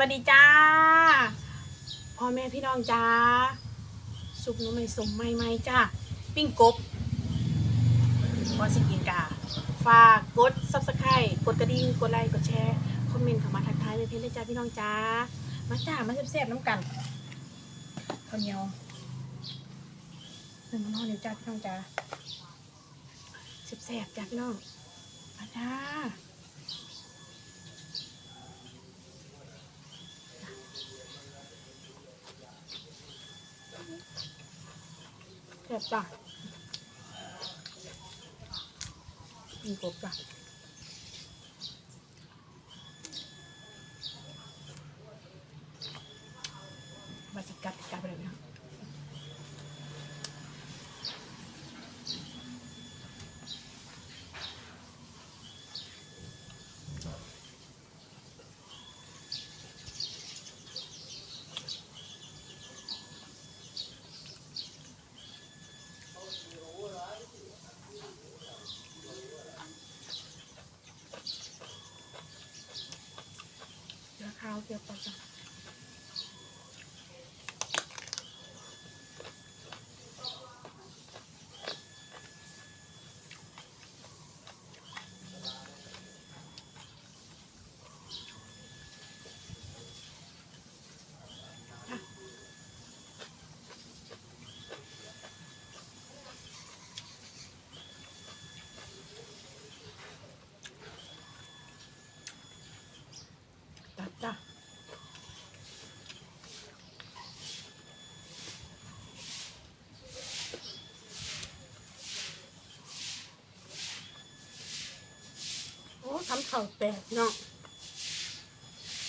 วัสดีจ้าพ่อแม่พี่น้องจ้าสุกหน้ำไม่สมไม่ไม่จ้าปิ้งกบพอสิกินกาฝากกดซับสไครต์กดกระดิ่งกดไลค์กดแชร์คอมเมนต์เข้ามาทักทายเลยเพื่อนจ้าพี่น้องจ้ามาจ้ามาแซ่บๆน้ำกันข้าวเหนียวหนึ่งหม้อเดียวจ้าพี่น้องจ้าแซ่บๆจ้าพี่น้องมาจ้า ซ่บจ้ะมีกบจ้ะมาสิกัดกัดไปเลยนะเดี๋ยวข้าวเกี่ยวกับจ้ะตัดจ้ะโอ้ทำเข่าแตกเนาะ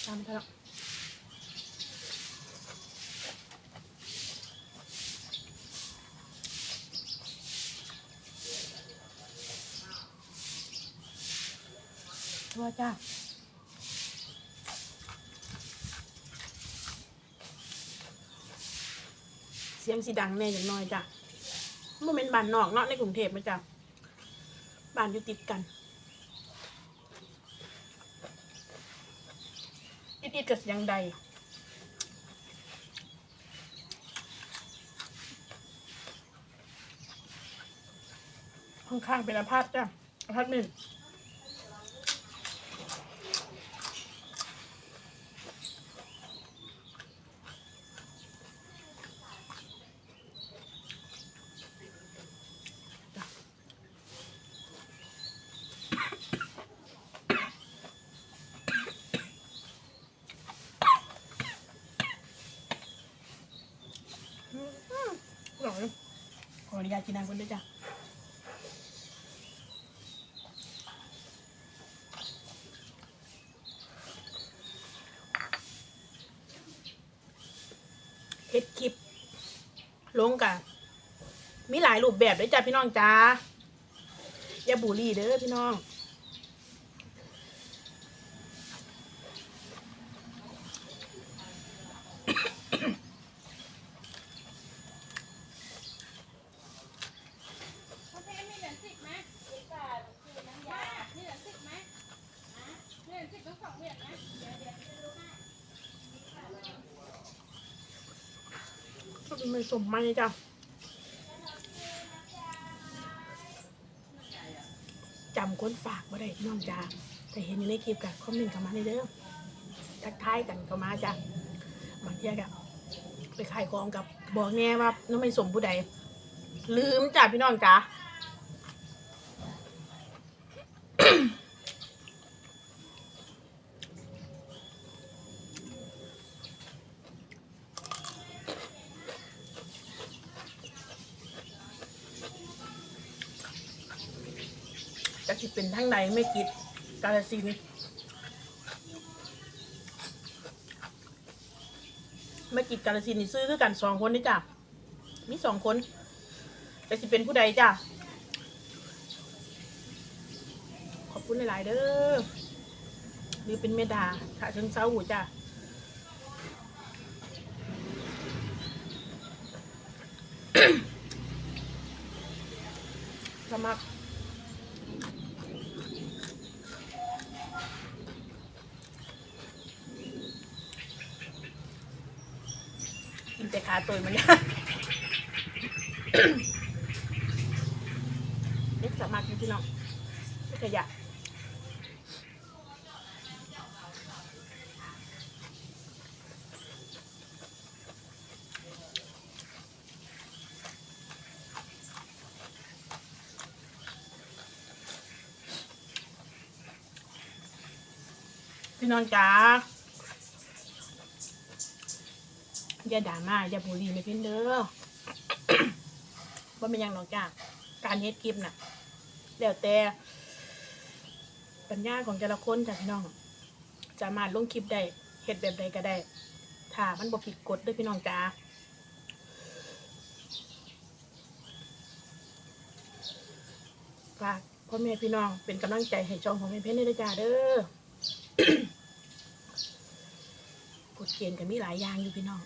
ทำไปแล้วตัวจ้าเสียงสีดังแน่อย่างน้อยจ้ะมันเป็นบ้านนอกเนาะในกรุงเทพนะจ้ะบ้านอยู่ติดกัน ติดติดๆกับเสียงใด ข้างๆเป็นอาพาธจ้ะอาพาร์ตเมนต์อร่อยขออ นุญาตกินน้ำกันด้วยจ้ะเฮ็ดคลิป ลงกันมีหลายรูปแบบด้วยจ้ะพี่น้องจ้าอย่าบูรี่เด้อพี่น้อง ประเภทมีเหรียญสิบไหมมีเหรียญสิบไหมฮะมีเหรียญสิบทั้งสองเหรียญไหมเดี๋ยวเดี๋ยวจะดูให้ มันสมไหมจ้ะจำคนฝากมาได้พี่น้องจ้าแต่เห็นอยู่ในคลิปกับคอมเมนต์เข้ามาในเด้อทักทายกันเข้ามาจ้ะบางทีกับไปขายของกับบอกแน่ว่าน้องไม่สมผู้ใดลืมจ้ะพี่น้องจ้า จะสิเป็นทั้งในไม่กิดกาลสินไม่กิดกาลสินนี่ซื้อคือกันสองคนนี่จ้ะมีสองคนจะสิเป็นผู้ใดจ้ะขอบคุณหลาย ๆ เด้อหรือเป็นเมดาถ้าถึงเช้าหูจ้ะ สมัคร แต่ ขาตัวมันเนี่ยเล็กสามารถกินพี่น้องไม่ขยะพี่น้องจ๋า อย่าด่ามาอย่าบูลลี่ไม่เพ้นเด้อว่าเป็นยังหรอกจ้าการเฮ็ดคลิปน่ะ แล้วแต่ปัญญาของแต่ละคนจ้ะพี่น้องสามาลงคลิปได้เฮ็ดแบบใดก็ได้ ถ้ามันบ่ผิดกฎด้วยพี่น้องจ้าฝากพ่อแม่พี่น้องเป็นกำลังใจให้ช่องของแม่เพ้นด้วยจ้าเด้อกฎเกณฑ์ก็มีหลายอย่างอยู่พี่น้อง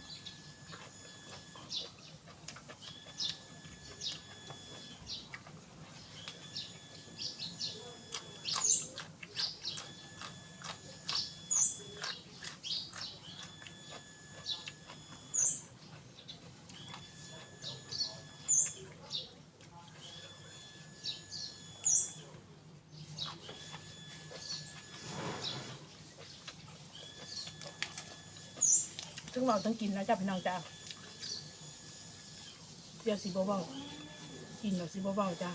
ซึ่งเราต้องกินนะจ้ะพี่น้องจ้าเดี๋ยวสิบ่เบากินเดี๋ยวสิบ่เบาจ้า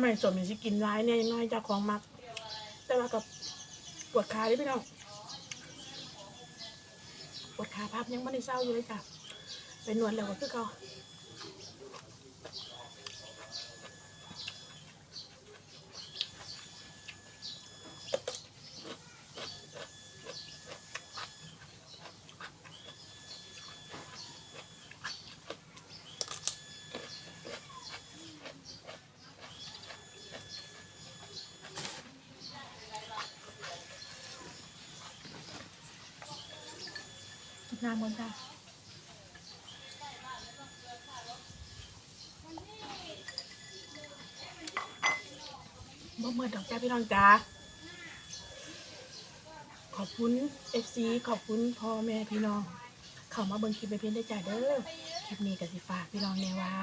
ไมสมมีสิกินร้ายเนี่ยน้อยจ้าของมัก แต่ว่ากับปวดขาเด้พี่น้องปวดขาพับยังไม่ได้เศร้าอยู่เลยจ้ะไปนวดแล้วก็คือเขา น้ำกันจ้าบ่เมื่อดอกจ้าพี่น้องจ้าขอบคุณเอฟซีขอบคุณพ่อแม่พี่น้อง เข้ามาเบิ่งคลิปไปเพียงได้จ้าเด้อคลิปนี้ก็สิฝากพี่น้องแน่ว่า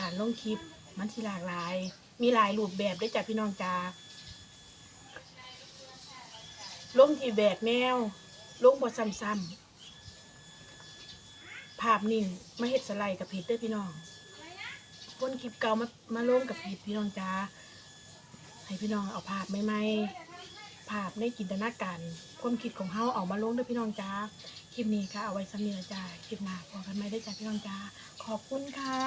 การลงคลิปมันสิหลากหลาย มีหลายรูปแบบได้จ้าพี่น้องจ้าลงที่แบกแนวลงบ่ซ้ำๆ ภาพนิ่งมาเฮ็ดสไลด์กับผิดเด้อพี่น้องวนคลิปเก่ามามาลงกับพีพี่น้องจ้าให้พี่น้องเอาภาพใหม่ๆภาพในจินตนาการความคิดของเฮาเอามาลงด้วยพี่น้องจ้าคลิปนี้ค่ะเอาไว้สำเนียจ้าคลิปหน้าพอกันไหมได้จ้าพี่น้องจ้าขอบคุณค่ะ